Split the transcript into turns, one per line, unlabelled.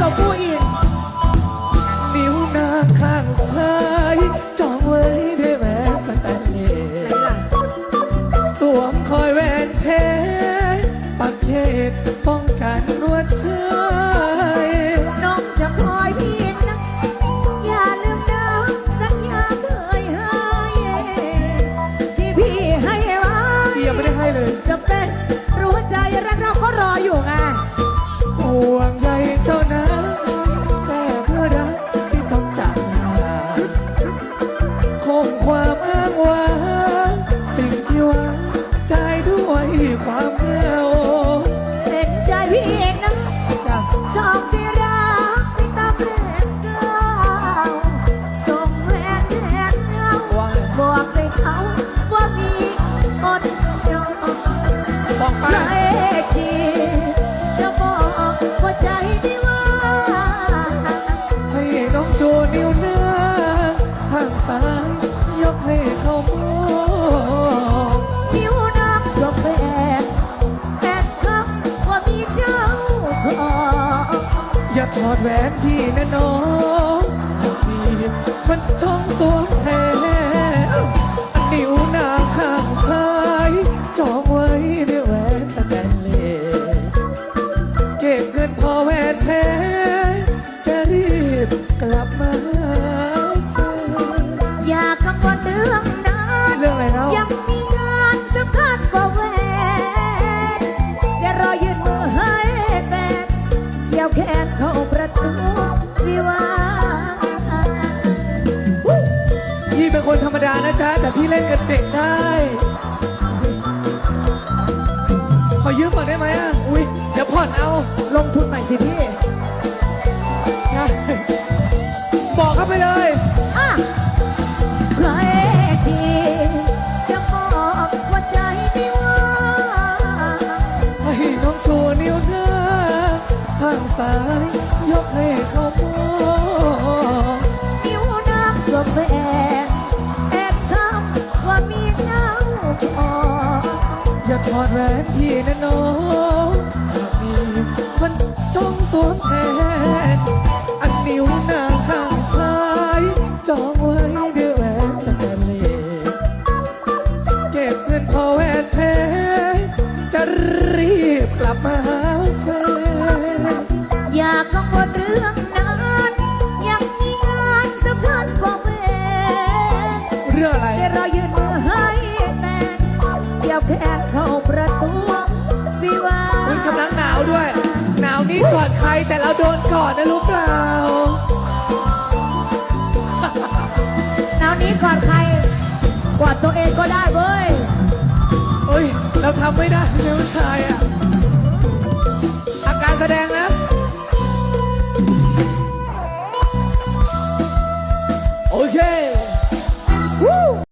กับกูอีก
นิ้วนางข้างซ้ายจองไว้ด้วยแหวนสแตนเล
ไหน
ส
ล่ะ
สวมคอยแหวนเพชรปักเขตป้องกันนวดชาย
น้องจะคอยพี่นะอย่าลืมนะสัญญาเคยให้ที่พี่ให้ไว้
ที่ยังไม่ได้ให้เลย
จะเป็นรู้ใจรักเรา
ชว์นิ้วหน้าข้างซ้ายยกให้เขามอง
นิ้วนักสบแบกแอบคับว่ามีเจ้าของ
อย่าถอดแหวนพี่นะน้องพี่มันช่องสวมแทน รมดานะจ๊ะแต่พี่เล่นกับเด็กได้ ขอยืมก่อนได้ไหมอะ อุ้ยเดี๋ยวผ่อนเอา
ลงทุนใหม่สิพี่
นะบอกเข้าไปเลย
อะใครที่จะบอกว่าใจไม่ว่า
ให้น้องโชว์นิ้วหน้าข้างซ้ายยกให้เขาม อย่าถอดแหวนพี่นะน้องหากมีคนจ้องสวมแทนอันนิ้วน้าข้างซ้ายจองไว้ด้วยแหวนสแตนเลสเก็บเงินพอแหวนแท้จะรีบกลับมาหาแฟน
อยากังวลเรื่องนั้นยังมีงานสำคัญกว่าแหวน
เรื่องอะไร ก่อนใครแต่เราโดนก่อนนะรู้เปล่า
หนาวนี้ก่อนใครกอดตัวเองก็ได้เว้ย
เฮ้ย เราทำไม่ได้เนื้อชายอะอาการแสดงนะ